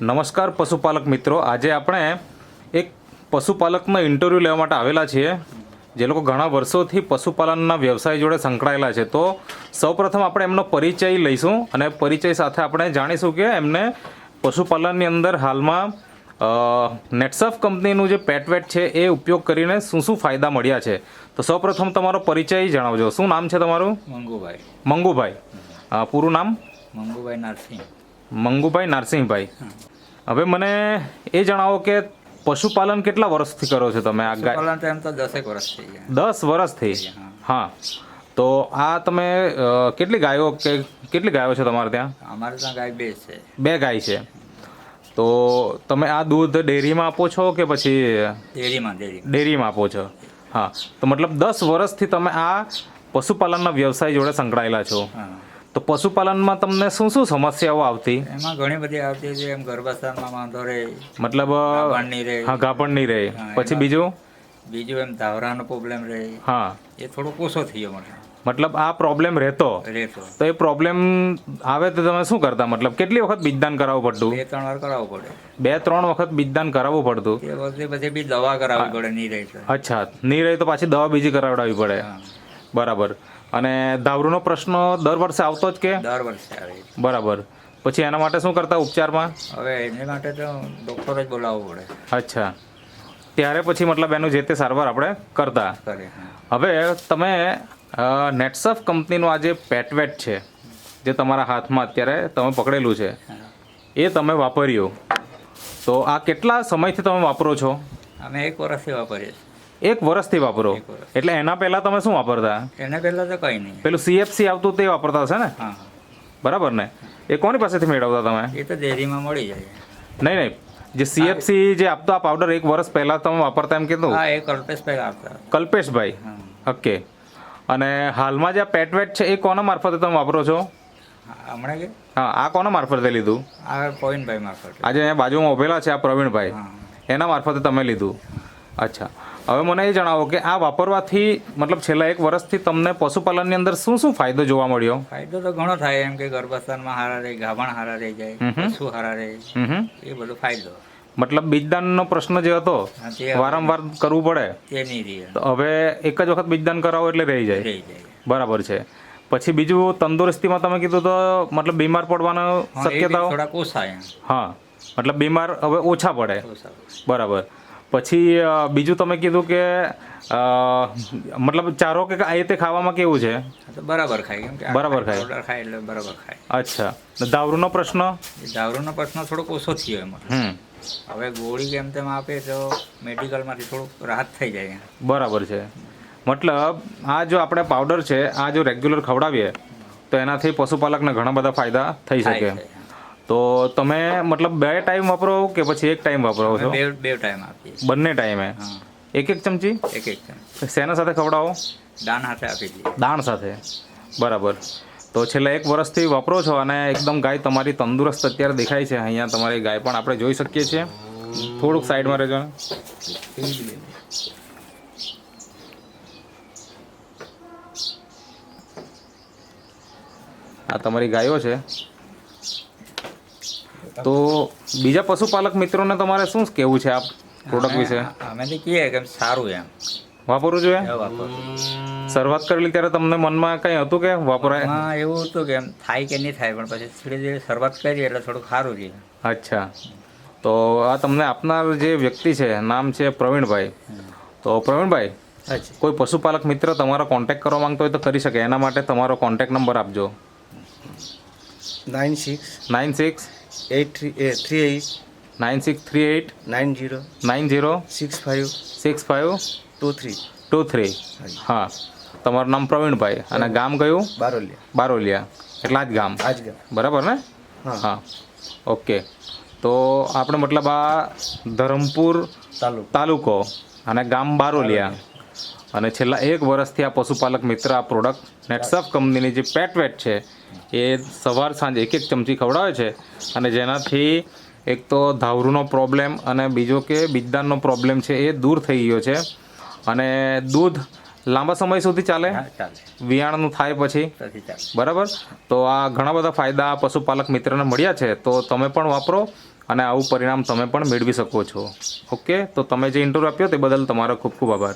નમસ્કાર પશુપાલક મિત્રો. આજે આપણે એક પશુપાલકનો ઇન્ટરવ્યૂ લેવા માટે આવેલા છીએ. જે લોકો ઘણા વર્ષોથી પશુપાલનના વ્યવસાય જોડે સંકળાયેલા છે. તો સૌપ્રથમ આપણે એમનો પરિચય લઈશું અને પરિચય સાથે આપણે જાણીશું કે એમને પશુપાલનની અંદર હાલમાં નેટસફ કંપનીનું જે પેટવેટ છે એ ઉપયોગ કરીને શું શું ફાયદા મળ્યા છે. તો સૌપ્રથમ તમારો પરિચય જણાવજો. શું નામ છે તમારું? મંગુભાઈ. મંગુભાઈ. પૂરું નામ? મંગુભાઈ નરસિંહ. મંગુભાઈ નરસિંહભાઈ. હવે મને એ જણાવો કે પશુપાલન કેટલા વર્ષથી કરો છો તમે આ ગાય? એમ તો દસેક વર્ષ થઈ ગયા. દસ વર્ષથી હા. તો આ તમે કેટલી ગાયો કે કેટલી ગાયો છે તમારે ત્યાં? અમારે ત્યાં ગાય બે છે. બે ગાય છે. તો તમે આ દૂધ ડેરીમાં આપો છો કે પછી ડેરીમાં ડેરી ડેરીમાં આપો છો? હા. તો મતલબ દસ વર્ષથી તમે આ પશુપાલનના વ્યવસાય જોડે સંકળાયેલા છો. તો પશુપાલનમાં તમને શું શું સમસ્યાઓ આવતી? એમાં ઘણી બધી આવતી છે એમ ગર્ભસ્થાનમાં વાંધો રહે મતલબ હા ગાભણ નહીં રહે પછી બીજું? બીજું એમ ધાવરાનો પ્રોબ્લેમ રહે. હા. એ થોડોક ઓછો થયો મને. મતલબ આ પ્રોબ્લેમ રહેતો? રહેતો. તો એ પ્રોબ્લેમ આવે તો તમે શું કરતા? મતલબ કેટલી વખત બીજદાન કરાવવું પડતું? બે ત્રણ વાર કરાવવું પડે. બે ત્રણ વખત બીજદાન કરાવવું પડતું? એ પછી બી દવા કરાવવી પડે નહીં રહે અચ્છા નહીં રહે તો પાછી દવા બીજી કરાવડાવવી પડે. બરાબર. અને ધાવરુનો પ્રશ્ન દર વર્ષે આવતો જ કે? દર વર્ષે આવે. બરાબર. પછી એના માટે શું કરતા ઉપચારમાં? હવે એને માટે તો ડૉક્ટર જ બોલાવવો પડે. અચ્છા. ત્યારે પછી મતલબ એનું જે તે સારવાર આપણે કરતા. હવે તમે નેટસફ કંપનીનું આ જે પેટવેટ છે જે તમારા હાથમાં અત્યારે તમે પકડેલું છે એ તમે વાપર્યું. તો આ કેટલા સમયથી તમે વાપરો છો? અમે એક વર્ષથી વાપરીએ છીએ. એક વર્ષથી વાપરો. એટલે એના પહેલાં તમે શું વાપરતા? એના પહેલા તો કંઈ નહીં. પેલું સીએફસી આવતું તે વાપરતા હશે ને? બરાબર ને? એ કોની પાસેથી મેળવતા તમે? એ તો ડેરીમાં મળી જાય. નહીં નહીં. જે સીએફસી જે આપતો આ પાવડર એક વર્ષ પહેલાં તમે વાપરતા એમ કીધું? હા એ કલ્પેશભાઈ આપતા. કલ્પેશભાઈ. ઓકે. અને હાલમાં જે આ પેટવેટ છે એ કોના મારફતે તમે વાપરો છો? હમણાં કે? હા આ કોના મારફતે લીધું? આ પ્રવીણભાઈ મારફતે. આજે અહીંયા બાજુમાં ઉભેલા છે આ પ્રવીણભાઈ. એના મારફતે તમે લીધું. અચ્છા. હવે મને એ જણાવો કે આ વાપરવાથી મતલબ છેલ્લા એક વર્ષથી તમને પશુપાલનની અંદર શું શું ફાયદો જોવા મળ્યો? ફાયદો તો ઘણો થાય એમ કે ગર્ભસ્થાનમાં હારા રહે ગાભણ હારા રહી જાય. પશુ હારા રહે. એ બધો ફાયદો. મતલબ બીજદાનનો પ્રશ્ન જે હતો વારંવાર કરવું પડે. તે નહીં રહે. તો હવે એક જ વખત બીજદાન કરાવો એટલે રહી જાય. બરાબર છે. પછી બીજું તંદુરસ્તીમાં તમે કીધું તો મતલબ બીમાર પડવાનો શક્યતાઓ? હા મતલબ બીમાર હવે ઓછા પડે. બરાબર. પછી બીજું તમે કીધું કે મતલબ ચારો કે આ રીતે ખાવામાં કેવું છે? બરાબર ખાય કેમ કે બરાબર ખાય. ખાય. એટલે બરાબર ખાય. અચ્છા. ને દાવરૂનો પ્રશ્ન? દારૂનો પ્રશ્ન થોડોક ઓછો થયો એમાં. હમ. હવે ગોળી કેમ તેમ આપે તો મેડિકલમાંથી થોડુંક રાહત થઈ જાય. બરાબર છે. મતલબ આ જો આપણે પાવડર છે આ જો રેગ્યુલર ખવડાવીએ તો એનાથી પશુપાલકને ઘણા બધા ફાયદા થઈ શકે. તો તમે મતલબ બે ટાઈમ વાપરો કે પછી એક ટાઈમ વાપરો છો? બે બે ટાઈમ આપીએ બંને ટાઈમે? એક એક ચમચી? એક એક ચમચી. શેના સાથે ખવડાવો? દાન હાથે આપી દઈએ. દાણ સાથે. બરાબર. તો છેલ્લા એક વર્ષથી વાપરો છો અને એકદમ ગાય તમારી તંદુરસ્ત અત્યારે દેખાય છે. અહીંયા તમારી ગાય પણ આપણે જોઈ શકીએ છીએ. થોડુંક સાઈડમાં રહેજો. આ તમારી ગાયો છે. તો બીજા પશુપાલક મિત્રોને તમારે શું કહેવું છે આ પ્રોડક્ટ વિશે? અમે તો કહીએ કે સારું એમ. વાપરવું જોઈએ શરૂઆત કરેલી ત્યારે તમને મનમાં કંઈ હતું કે વાપરાય? હા એવું હતું કે એમ થાય કે નહીં થાય પણ પછી ધીરે ધીરે શરૂઆત કરી એટલે થોડુંક સારું છે અચ્છા. તો આ તમને આપનાર જે વ્યક્તિ છે નામ છે પ્રવીણભાઈ. તો પ્રવીણભાઈ કોઈ પશુપાલક મિત્ર તમારો કોન્ટેક્ટ કરવા માંગતો હોય તો કરી શકે. એના માટે તમારો કોન્ટેક્ટ નંબર આપજો. Nine six nine six eight three એ three eight nine six three eight nine zero nine zero six five six five two three two three હા. તમારું નામ પ્રવીણભાઈ. અને ગામ કયું? બારોલિયા. બારોલિયા. એટલા જ ગામ. આજ ગામ. બરાબર ને? હા. હા. ઓકે. તો આપણે મતલબ આ ધરમપુર તાલુક. તાલુકો અને ગામ બારોલિયા. અને છેલ્લા એક વર્ષથી આ પશુપાલક મિત્ર આ પ્રોડક્ટ નેટસફ કંપનીની જે પેટવેટ છે એ સવાર સાંજ એક એક ચમચી ખવડાવે છે અને જેનાથી એક તો ધાવરૂનો પ્રોબ્લેમ અને બીજો કે બીજદાનનો પ્રોબ્લેમ છે એ દૂર થઈ ગયો છે. અને દૂધ લાંબા સમય સુધી ચાલે? વિયાણનું થાય પછી? બરાબર? તો આ ઘણા બધા ફાયદા પશુપાલક મિત્રને મળ્યા છે તો તમે પણ વાપરો અને આવું પરિણામ તમે પણ મેળવી શકો છો. ઓકે? તો તમે જે ઇન્ટરવ્યૂ આપ્યો તે બદલ તમારો ખૂબ ખૂબ આભાર.